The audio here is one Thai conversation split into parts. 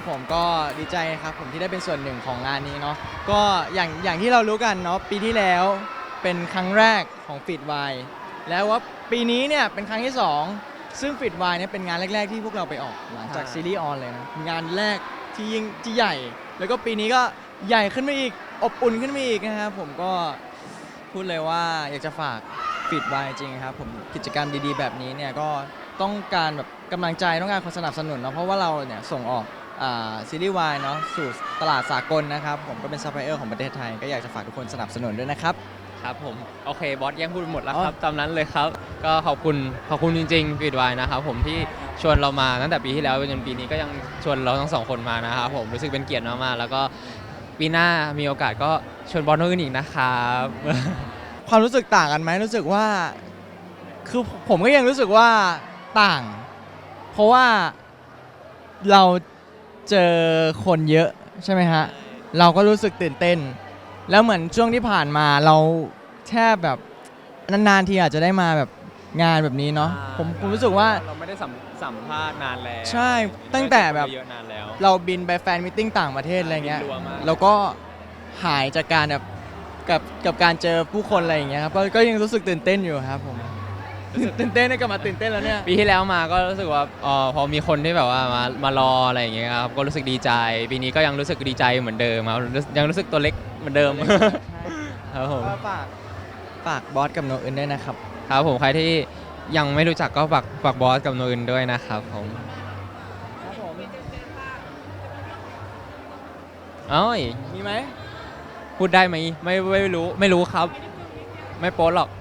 ครับผมก็ดีใจครับผมที่ได้เป็นส่วนหนึ่งของงานนี้เนาะก็อย่างอย่างที่เรารู้กันเนาะปีที่แล้วเป็นครั้งแรกของฟิตไวแล้วว่าปีนี้เนี่ยเป็นครั้งที่ 2 ซึ่งฟิตไวเนี่ยเป็นงานแรก ๆ ที่พวกเราไปออกหลังจากใช่ซีรีส์ออนเลยนะงานแรกที่ยิ่งที่ใหญ่ แล้วก็ปีนี้ก็ใหญ่ขึ้นมาอีกอบอุ่นขึ้นมาอีกนะครับผมก็พูดเลยว่าอยากจะฝากฟิตไวจริงครับผมกิจกรรมดีๆ แบบนี้เนี่ยก็ต้องการแบบกำลังใจต้องการคนสนับสนุนเนาะเพราะว่าเราเนี่ยส่งออก อ่าซีรีส์วายเนาะสู่ตลาดสากลนะครับ ผมก็เป็นซัพพลายเออร์ของประเทศไทย ก็อยากจะฝากทุกคนสนับสนุนด้วยนะครับ ครับผม โอเค บอสแย่งพูดหมดแล้วอ๋อครับ ตามนั้นเลยครับ ก็ขอบคุณ ขอบคุณจริงๆฟีดไวนะครับผมที่ชวนเรามาตั้งแต่ปีที่แล้วจนปีนี้ก็ยังชวนเราทั้งสองคนมานะครับผมรู้สึกเป็นเกียรติมากๆแล้วก็ปีหน้ามีโอกาสก็ชวนบอสโนอื่นอีกนะครับความรู้สึกต่างกันไหมรู้สึกว่า คือผมก็ยังรู้สึกว่าต่าง เพราะว่าเรา เจอคนเยอะใช่ไหมฮะ เราก็รู้สึกตื่นเต้น แล้วเหมือนช่วงที่ผ่านมาเราแทบแบบนานๆทีอาจจะได้มาแบบงานแบบนี้เนาะผมผมรู้สึกว่า เราไม่ได้สัมสัมภาษณ์นานแล้วใช่ตั้งแต่แบบ เยอะนานแล้ว เราบินไปแฟนมิทติ้งต่างประเทศอะไรเงี้ยบินรัวมากแล้วก็หายจากการแบบกับกับการเจอผู้คนอะไรอย่างเงี้ยครับก็ก็ยังรู้สึกตื่นเต้นอยู่ครับผม ตื่นเต้นได้กลับมาตื่นเต้นแล้วเนี่ย ปีที่แล้วมาก็รู้สึกว่าเออพอมีคนที่แบบว่ามามารออะไรอย่างเงี้ยครับก็รู้สึกดีใจ ปีนี้ก็ยังรู้สึกดีใจเหมือนเดิมครับรู้ยังรู้สึกตัวเล็กเหมือนเดิมครับผมก็ฝากฝากบอสกับโนอื่นด้วยนะครับ ครับผมใครที่ยังไม่รู้จักก็ฝากฝากบอสกับโนอื่นด้วยนะครับผมครับผมเอ้ยมีไหมพูดได้ไหมไม่ไม่รู้ไม่รู้ครับ ไม่โป๊หรอกส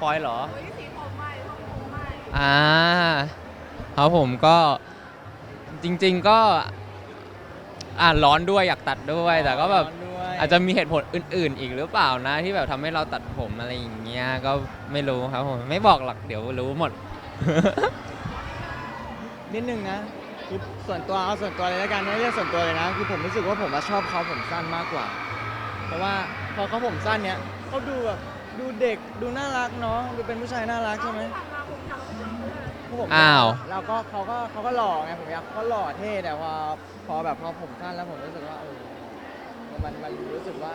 ปอยเหรออ่าครับผมก็จริง ๆก็อ่าร้อนด้วยอยากตัดด้วย แต่ก็แบบด้วยอาจจะมีเหตุผลอื่น ๆ อีกหรือเปล่านะ ที่แบบทำให้เราตัดผมอะไรอย่างเงี้ยก็ไม่รู้ครับผมไม่บอกหรอกเดี๋ยวรู้หมด นิดนึงนะคือส่วนตัวเอาส่วนตัวเลยแล้วกันไม่เรียกส่วนตัวเลยนะ คือผมรู้สึกว่าผมอะชอบเขาผมสั้นมากกว่า เพราะว่าพอเขาผมสั้นเนี้ยเขาดูแบบ ดูเด็กดูน่ารักเนาะดูเป็นผู้ชายน่ารักใช่ไหมพวกผมอ้าว เราก็เขาก็เขาก็หล่อไงผมอยากเขาหล่อเท่แต่พอพอแบบพอผมสั้นแล้วผมรู้สึกว่าเออมันมันรู้สึกว่า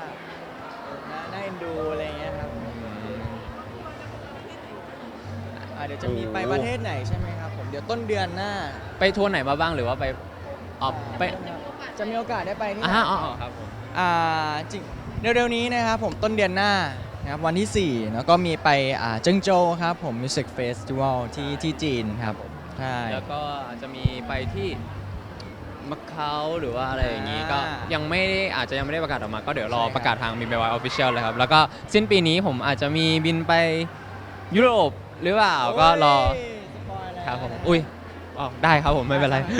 เออน่าน่าเอ็นดูอะไรอย่างเงี้ยครับอะเดี๋ยวจะมีไปประเทศไหนใช่ไหมครับผมเดี๋ยวต้นเดือนหน้าไปทัวร์ไหนมาบ้างหรือว่าไปอ๋อไปจะมีโอกาสได้ไปที่ไหน อ่าอ๋ออ๋อครับผม อ่าจริงเร็วๆนี้นะครับผมต้นเดือนหน้า นะครับวันที่ 4 แล้วก็มีไปอ่าเจิ้งโจวครับผม Music Festival ที่ที่จีนครับใช่ แล้วก็อาจจะมีไปที่มักเค้าหรือว่าอะไรอย่างงี้อ่าก็ยังไม่ได้อาจจะยังไม่ได้ประกาศออกมา ก็เดี๋ยวรอประกาศทางมีเบลไวออฟฟิเชียลเลยครับ แล้วก็สิ้นปีนี้ผมอาจจะมีบินไปยุโรปหรือเปล่าก็รอโยสปอยแล้วครับผม อุ้ยอ๋อได้ครับผมไม่เป็นไรได้